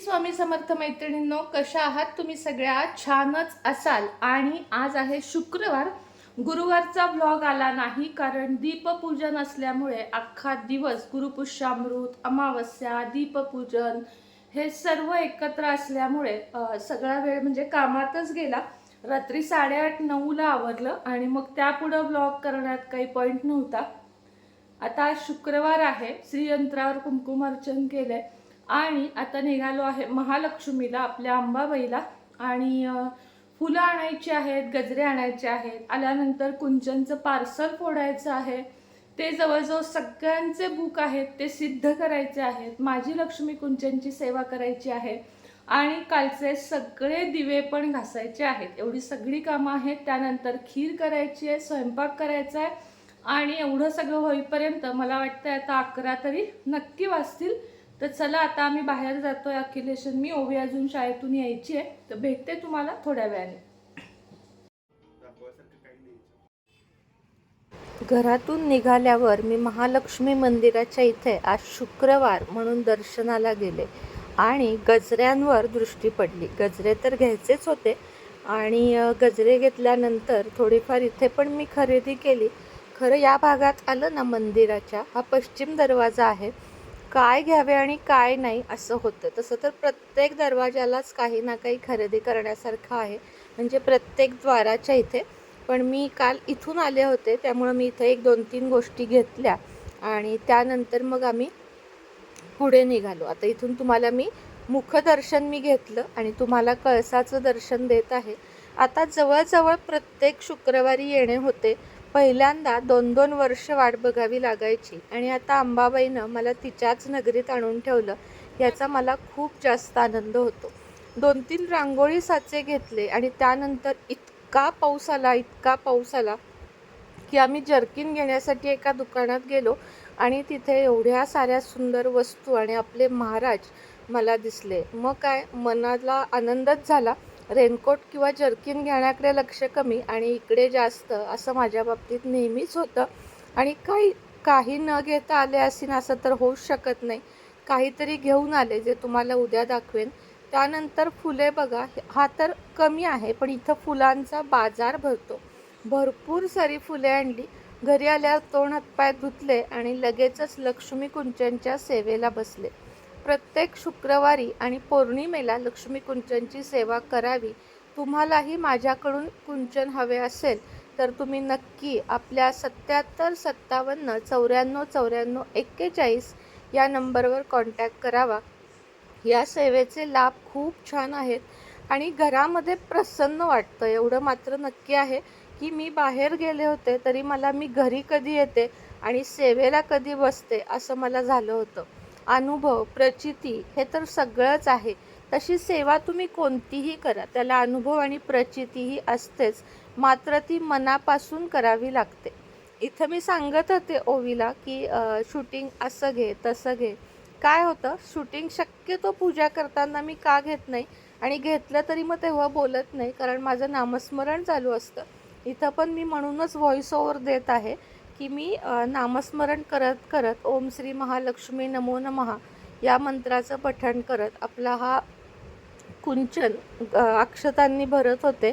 स्वामी समर्थ मैत्रिणींनो कशा आहात? तुम्ही सगळ्या छानच असाल. आणि आज आहे शुक्रवार. गुरुवारचा ब्लॉग आला नाही कारण दीपपूजन असल्यामुळे अख्खा दिवस गुरुपुष्यामृत अमावस्या दीपपूजन हे सर्व एकत्र असल्यामुळे सगळा वेळ म्हणजे कामातच गेला. रात्री साडेआठ नऊला आवरलं आणि मग त्यापुढं ब्लॉग करण्यात काही पॉईंट नव्हता. आता आज शुक्रवार आहे. श्रीयंत्रावर कुंकुमार्चन केलंय. आणि आता निघालो आहे महालक्ष्मीला आपल्या अंबाबाईला. आणि फुलं आणायची आहेत गजरे आणायचे आहेत. आल्यानंतर कुंचनचं पार्सल फोडायचं आहे. ते जवळजवळ सगळ्यांचे बुक आहेत ते सिद्ध करायचे आहेत. माझी लक्ष्मी कुंचनची सेवा करायची आहे. आणि कालचे सगळे दिवे पण घासायचे आहेत. एवढी सगळी कामं आहेत. त्यानंतर खीर करायची आहे स्वयंपाक करायचा आहे. आणि एवढं सगळं होईपर्यंत मला वाटतं आता अकरा तरी नक्की वाचतील तर चला आता आम्ही बाहेर जातोय. अखिलेशन मी ओवी अजून शाळेतून यायची आहे. तर भेटते तुम्हाला थोड्या वेळाने. घरातून निघाल्यावर मी महालक्ष्मी मंदिराच्या इथे आज शुक्रवार म्हणून दर्शनाला गेले आणि गजऱ्यांवर दृष्टी पडली. गजरे तर घ्यायचेच होते आणि गजरे घेतल्यानंतर थोडीफार इथे पण मी खरेदी केली. खरं या भागात आलं ना मंदिराच्या हा पश्चिम दरवाजा आहे. काय घ्यावे आणि काय नाही असं होतं. तसं तर प्रत्येक दरवाजालाच काही ना काही खरेदी करण्यासारखं आहे. म्हणजे प्रत्येक द्वाराच्या इथे. पण मी काल इथून आले होते त्यामुळं मी इथं एक दोन तीन गोष्टी घेतल्या. आणि त्यानंतर मग आम्ही पुढे निघालो. आता इथून तुम्हाला मी मुखदर्शन मी घेतलं आणि तुम्हाला कळसाचं दर्शन देत आहे. आता जवळजवळ प्रत्येक शुक्रवारी येणे होते. पहिल्यांदा दोन दोन वर्ष वाट बघावी लागायची आणि आता अंबाबाईनं मला तिच्याच नगरीत आणून ठेवलं याचा मला खूप जास्त आनंद होतो. दोन तीन रांगोळी साचे घेतले आणि त्यानंतर इतका पाऊस आला इतका पाऊस आला की आम्ही जर्किन घेण्यासाठी एका दुकानात गेलो आणि तिथे एवढ्या साऱ्या सुंदर वस्तू आणि आपले महाराज मला दिसले. मग काय मनाला आनंदच झाला. रेनकोट किंवा जर्किन घेण्याकडे लक्ष कमी आणि इकडे जास्त असं माझ्या बाबतीत नेहमीच होतं. आणि काही काही न घेता आले असेल असं तर होऊच शकत नाही. काहीतरी घेऊन आले जे तुम्हाला उद्या दाखवेन. त्यानंतर फुले बघा हा तर कमी आहे पण इथं फुलांचा बाजार भरतो. भरपूर सारी फुले आणली. घरी आल्यावर तोंड हातपाय धुतले आणि लगेचच लक्ष्मी कुंचनच्या सेवेला बसले. प्रत्येक शुक्रवारी आणि पौर्णिमेला लक्ष्मी कुंचनची सेवा करावी. तुम्हालाही माझ्याकडून कुंचन हवे असेल तर तुम्ही नक्की आपल्या सत्याहत्तर सत्तावन्न चौऱ्याण्णव चौऱ्याण्णव एक्केचाळीस या नंबरवर कॉन्टॅक्ट करावा. या सेवेचे लाभ खूप छान आहेत आणि घरामध्ये प्रसन्न वाटतं. एवढं मात्र नक्की आहे की मी बाहेर गेले होते तरी मला मी घरी कधी येते आणि सेवेला कधी बसते असं मला झालं होतं. अनुभव प्रचिती हे तर सगळंच आहे. तशी सेवा तुम्ही कोणतीही करा. त्याला अनुभव आणि प्रचितीही असतेच. मात्र ती मनापासून करावी लागते. इथं मी सांगत होते ओवीला की शूटिंग असं घे तसं घे. काय होतं? शूटिंग शक्यतो पूजा करताना मी का घेत नाही? आणि घेतलं तरी मग तेव्हा बोलत नाही कारण माझं नामस्मरण चालू असतं. इथं पण मी म्हणूनच व्हॉइस ओव्हर देत आहे. की मी नामस्मरण करत करत ओम श्री महालक्ष्मी नमो नमः या मंत्राचं पठण करत आपला हा कुंचन अक्षतांनी भरत होते.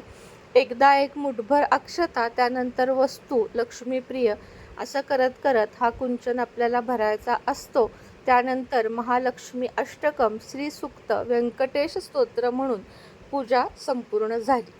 एकदा एक मुठभर अक्षता त्यानंतर वस्तू लक्ष्मीप्रिय असं करत करत हा कुंचन आपल्याला भरायचा असतो. त्यानंतर महालक्ष्मी अष्टकम श्री सुक्त व्यंकटेश स्तोत्र म्हणून पूजा संपूर्ण झाली.